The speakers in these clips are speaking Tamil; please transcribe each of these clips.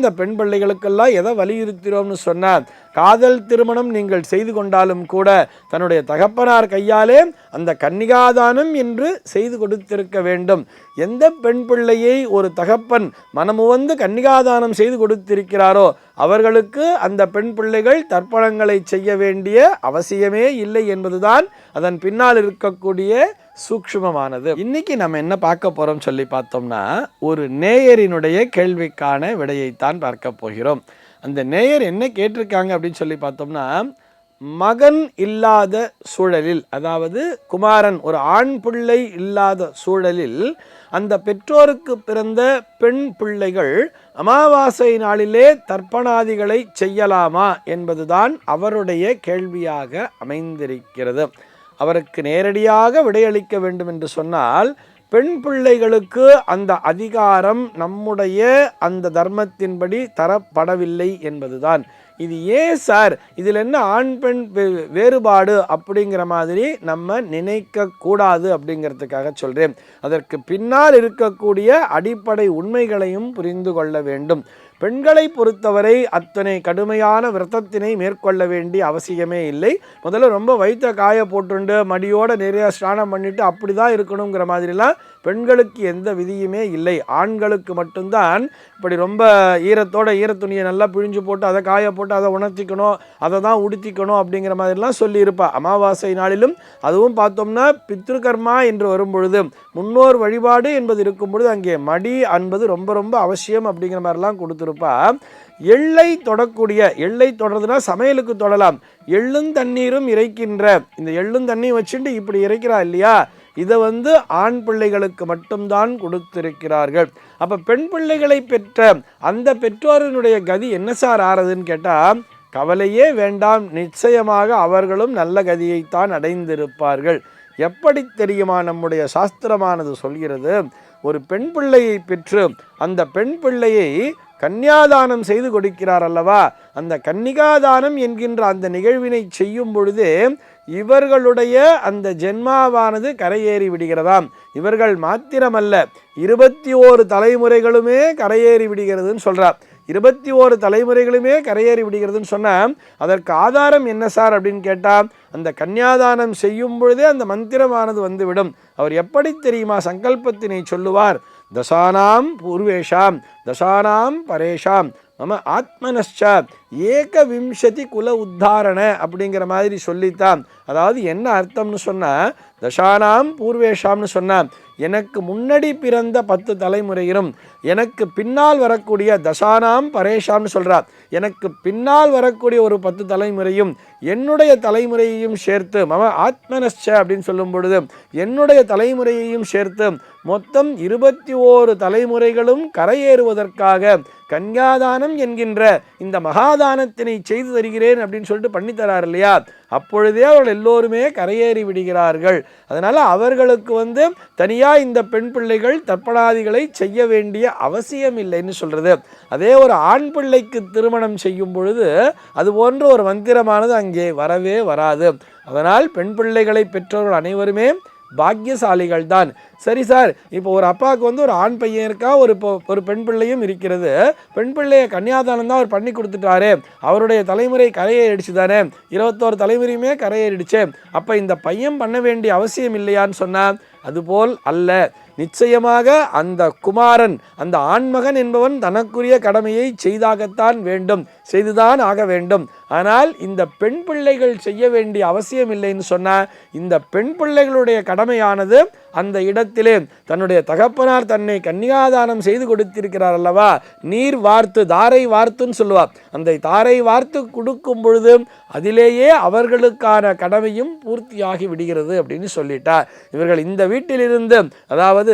இந்த பெண் பிள்ளைகளுக்கெல்லாம் எதை வலியுறுத்துகிறோம்னு சொன்னால் காதல் திருமணம் நீங்கள் செய்து கொண்டாலும் கூட தன்னுடைய தகப்பனார் கையாலே அந்த கன்னிகாதானம் என்று செய்து கொடுத்திருக்க வேண்டும். எந்த பெண் பிள்ளையை ஒரு தகப்பன் மனமுவந்து கன்னிகாதானம் செய்து கொடுத்திருக்கிறாரோ அவர்களுக்கு அந்த பெண் பிள்ளைகள் தர்ப்பணங்களை செய்ய வேண்டிய அவசியமே இல்லை என்பதுதான் அதன் பின்னால் இருக்கக்கூடிய சூக்ஷ்மமானது. இன்னைக்கு நம்ம என்ன பார்க்க போறோம் சொல்லி பார்த்தோம்னா ஒரு நேயரினுடைய கேள்விக்கான விடையைத்தான் பார்க்க போகிறோம். அந்த நேயர் என்ன கேட்டிருக்காங்க அப்படின்னு சொல்லி பார்த்தோம்னா மகன் இல்லாத சூழலில் அதாவது குமாரன் ஒரு ஆண் பிள்ளை இல்லாத சூழலில் அந்த பெற்றோருக்கு பிறந்த பெண் பிள்ளைகள் அமாவாசை நாளிலே தர்ப்பணாதிகளை செய்யலாமா என்பதுதான் அவருடைய கேள்வியாக அமைந்திருக்கிறது. அவருக்கு நேரடியாக விடையளிக்க வேண்டும் என்று சொன்னால் பெண் பிள்ளைகளுக்கு அந்த அதிகாரம் நம்முடைய அந்த தர்மத்தின்படி தரப்படவில்லை என்பதுதான். இது ஏன் சார்? இதில் என்ன ஆண் பெண் வே- வேறுபாடு அப்படிங்கிற மாதிரி நம்ம நினைக்க கூடாது அப்படிங்கிறதுக்காக சொல்கிறேன் அதற்கு பின்னால் இருக்கக்கூடிய அடிப்படை உண்மைகளையும் புரிந்து கொள்ள வேண்டும். பெண்களை பொறுத்தவரை அத்தனை கடுமையான விரதத்தினை மேற்கொள்ள வேண்டிய அவசியமே இல்லை. முதல்ல ரொம்ப வயிற்ற காய போட்டுண்டு மடியோட நிறைய ஸ்நானம் பண்ணிட்டு அப்படி தான் இருக்கணுங்கிற மாதிரிலாம் பெண்களுக்கு எந்த விதியுமே இல்லை. ஆண்களுக்கு மட்டும்தான். இப்படி ரொம்ப ஈரத்தோட ஈரத்துணியை நல்லா பிழிஞ்சு போட்டு அதை காய போட்டு அதை உணர்த்திக்கணும் அதை தான் உடுத்திக்கணும் அப்படிங்கிற மாதிரிலாம் சொல்லியிருப்பா. அமாவாசை நாளிலும் அதுவும் பார்த்தோம்னா பித்ருகர்மா என்று வரும்பொழுது முன்னோர் வழிபாடு என்பது இருக்கும் பொழுது அங்கே மடி என்பது ரொம்ப ரொம்ப அவசியம் அப்படிங்கிற மாதிரிலாம் கொடுத்துருப்பா. எள்ளை தொடக்கூடிய எள்ளை தொடர்றதுனா சமையலுக்கு தொடலாம். எள்ளும் தண்ணீரும் இறைக்கின்ற. இந்த எள்ளும் தண்ணியும் வச்சுட்டு இப்படி இறைக்கிறா இல்லையா? இதை வந்து ஆண் பிள்ளைகளுக்கு மட்டும்தான் கொடுத்திருக்கிறார்கள். அப்போ பெண் பிள்ளைகளை பெற்ற அந்த பெற்றோரினுடைய கதி என்ன சார் ஆறதுன்னு கேட்டால் கவலையே வேண்டாம் நிச்சயமாக அவர்களும் நல்ல கதியைத்தான் அடைந்திருப்பார்கள். எப்படி தெரியுமா நம்முடைய சாஸ்திரமானது சொல்கிறது? ஒரு பெண் பிள்ளையை பெற்று அந்த பெண் பிள்ளையை கன்னியாதானம் செய்து கொடுக்கிறார் அல்லவா? அந்த கன்னிகாதானம் என்கின்ற அந்த நிகழ்வினை செய்யும் பொழுது இவர்களுடைய அந்த ஜென்மாவானது கரையேறி விடுகிறதாம். இவர்கள் மாத்திரமல்ல இருபத்தி ஓரு தலைமுறைகளுமே கரையேறி விடுகிறதுன்னு சொல்கிறார் இருபத்தி ஓரு தலைமுறைகளுமே கரையேறி விடுகிறதுன்னு சொன்னால் அதற்கு ஆதாரம் என்ன சார் அப்படின்னு கேட்டால் அந்த கன்னியாதானம் செய்யும் பொழுதே அந்த மந்திரமானது வந்துவிடும். அவர் எப்படி தெரியுமா சங்கல்பத்தினை சொல்லுவார்? தசானாம் பூர்வேஷாம் தசானாம் பரேஷாம் மம ஏக ஏகவிம்சதி குல உத்தாரண அப்படிங்கிற மாதிரி சொல்லித்தான். அதாவது என்ன அர்த்தம்னு சொன்னால் தசானாம் பூர்வேஷாம்னு சொன்னால் எனக்கு முன்னாடி பிறந்த பத்து தலைமுறையிலும் எனக்கு பின்னால் வரக்கூடிய தசானாம் பரேஷாம்னு சொல்கிறார் எனக்கு பின்னால் வரக்கூடிய ஒரு பத்து தலைமுறையும் என்னுடைய தலைமுறையையும் சேர்த்து மம ஆத்மனஷ்ச அப்படின்னு சொல்லும் பொழுது என்னுடைய தலைமுறையையும் சேர்த்து மொத்தம் இருபத்தி ஓரு தலைமுறைகளும் கரையேறுவதற்காக கன்யாதானம் என்கின்ற இந்த மகாதானத்தினை செய்து தருகிறேன் அப்படின்னு சொல்லிட்டு பண்ணித்தரார் இல்லையா? அப்பொழுதே அவர்கள் எல்லோருமே கரையேறி விடுகிறார்கள். அதனால் அவர்களுக்கு வந்து தனியாக இந்த பெண் பிள்ளைகள் தர்ப்பணாதிகளை செய்ய வேண்டிய அவசியம் இல்லைன்னு சொல்கிறது அதே ஒரு ஆண் பிள்ளைக்கு திருமணம் செய்யும் பொழுது அது போன்ற ஒரு மந்திரமானது அங்கே வரவே வராது. அதனால் பெண் பிள்ளைகளை பெற்றோர்கள் அனைவருமே பாக்கியசாலிகள் தான் சரி சார் இப்போ ஒரு அப்பாவுக்கு வந்து ஒரு ஆண் பையன் இருக்கா ஒரு ஒரு பெண் பிள்ளையும் இருக்கிறது. பெண் பிள்ளையை கன்னியாதானம் தான் அவர் பண்ணி கொடுத்துட்டாரு. அவருடைய தலைமுறை கரையேறிடுச்சு தானே. இருபத்தோரு தலைமுறையுமே கரையேறிடுச்சு. அப்போ இந்த பையன் பண்ண வேண்டிய அவசியம் இல்லையான்னு சொன்னால் அதுபோல் அல்ல. நிச்சயமாக அந்த குமாரன் அந்த ஆண்மகன் என்பவன் தனக்குரிய கடமையை செய்தாகத்தான் வேண்டும் செய்துதான் ஆக வேண்டும். ஆனால் இந்த பெண் பிள்ளைகள் செய்ய வேண்டிய அவசியம் இல்லைன்னு சொன்னால் இந்த பெண் பிள்ளைகளுடைய கடமையானது அந்த இடத்திலே தன்னுடைய தகப்பனார் தன்னை கன்னியாதானம் செய்து கொடுத்திருக்கிறார் அல்லவா? நீர் வார்த்து தாரை வார்த்துன்னு சொல்லுவார் அந்த தாரை வார்த்து கொடுக்கும் பொழுது அதிலேயே அவர்களுக்கான கடமையும் பூர்த்தியாகி விடுகிறது அப்படின்னு சொல்லிட்டார் இவர்கள் இந்த வீட்டிலிருந்து அதாவது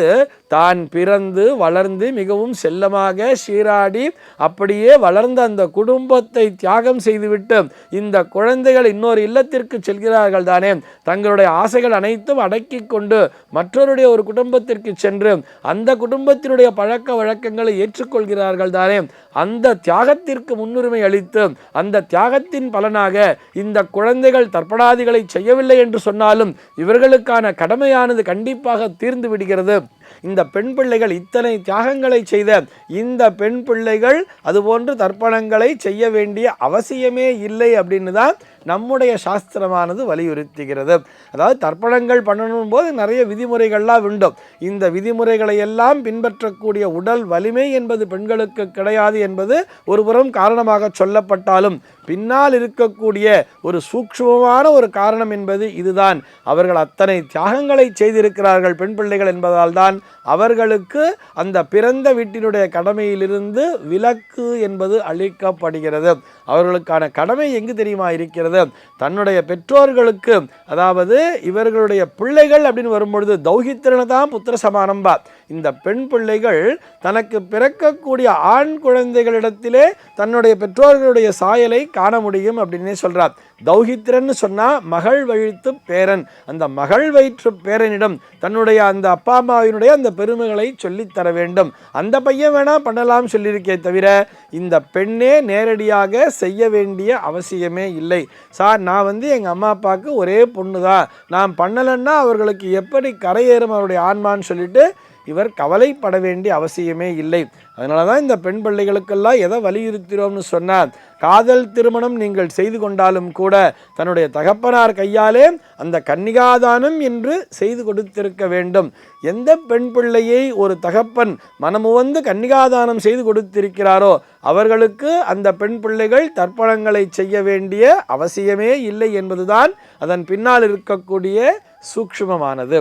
தான் பிறந்து வளர்ந்து மிகவும் செல்லமாக சீராடி அப்படியே வளர்ந்த அந்த குடும்பத்தை தியாகம் செய்துவிட்டு இந்த குழந்தைகள் இன்னொரு இல்லத்திற்கு செல்கிறார்கள் தானே. தங்களுடைய ஆசைகள் அனைத்தும் அடக்கி கொண்டு மற்றவருடைய ஒரு குடும்பத்திற்கு சென்று அந்த குடும்பத்தினுடைய பழக்க வழக்கங்களை ஏற்றுக்கொள்கிறார்கள் தானே. அந்த தியாகத்திற்கு முன்னுரிமை அளித்து அந்த தியாகத்தின் பலனாக இந்த குழந்தைகள் தற்படாதிகளை செய்யவில்லை என்று சொன்னாலும் இவர்களுக்கான கடமையானது கண்டிப்பாக தீர்ந்து விடுகிறது. இந்த பெண் பிள்ளைகள் இத்தனை தியாகங்களை செய்த இந்த பெண் பிள்ளைகள் அதுபோன்று தர்ப்பணங்களை செய்ய வேண்டிய அவசியமே இல்லை அப்படின்னு தான் நம்முடைய சாஸ்திரமானது வலியுறுத்துகிறது. அதாவது தர்ப்பணங்கள் பண்ணணும் போது நிறைய விதிமுறைகள்லாம் உண்டும் இந்த விதிமுறைகளை எல்லாம் பின்பற்றக்கூடிய உடல் வலிமை என்பது பெண்களுக்கு கிடையாது என்பது ஒருபுறம் காரணமாக சொல்லப்பட்டாலும் பின்னால் இருக்கக்கூடிய ஒரு சூக்ஷ்மமான ஒரு காரணம் என்பது இதுதான். அவர்கள் அத்தனை தியாகங்களை செய்திருக்கிறார்கள் பெண் பிள்ளைகள் என்பதால் தான் அவர்களுக்கு அந்த பிறந்த வீட்டினுடைய கடமையிலிருந்து விலக்கு என்பது அளிக்கப்படுகிறது. அவர்களுக்கான கடமை எங்கு தெரியுமா இருக்கிறது? தன்னுடைய பெற்றோர்களுக்கு அதாவது இவர்களுடைய பிள்ளைகள் அப்படின்னு வரும்பொழுது தௌஹித்திரனை தான் புத்திர சமானம்பா இந்த பெண் பிள்ளைகள் தனக்கு பிறக்கக்கூடிய ஆண் குழந்தைகளிடத்திலே தன்னுடைய பெற்றோர்களுடைய சாயலை காண முடியும் அப்படின்னே சொல்றார். தௌஹித்திரன் சொன்னால் மகள் வழித்து பேரன். அந்த மகள் வயிற்று பேரனிடம் தன்னுடைய அந்த அப்பா அம்மாவினுடைய அந்த பெருமைகளை சொல்லித்தர வேண்டும். அந்த பையன் வேணால் பண்ணலாம் சொல்லியிருக்கே தவிர இந்த பெண்ணே நேரடியாக செய்ய வேண்டிய அவசியமே இல்லை. சார் நான் வந்து எங்கள் அம்மா அப்பாவுக்கு ஒரே பொண்ணு தான் நான் பண்ணலைன்னா அவர்களுக்கு எப்படி கரையேறும் அவருடைய ஆன்மான்னு சொல்லிட்டு இவர் கவலைப்பட வேண்டிய அவசியமே இல்லை. அதனால தான் இந்த பெண் பிள்ளைகளுக்கெல்லாம் எதை வலியுறுத்துகிறோம்னு சொன்னால் காதல் திருமணம் நீங்கள் செய்து கொண்டாலும் கூட தன்னுடைய தகப்பனார் கையாலே அந்த கன்னிகாதானம் என்று செய்து கொடுத்திருக்க வேண்டும். எந்த பெண் பிள்ளையை ஒரு தகப்பன் மனமுவந்து கன்னிகாதானம் செய்து கொடுத்திருக்கிறாரோ அவர்களுக்கு அந்த பெண் பிள்ளைகள் தர்ப்பணங்களை செய்ய வேண்டிய அவசியமே இல்லை என்பதுதான் அதன் பின்னால் இருக்கக்கூடிய சூக்ஷ்மமானது.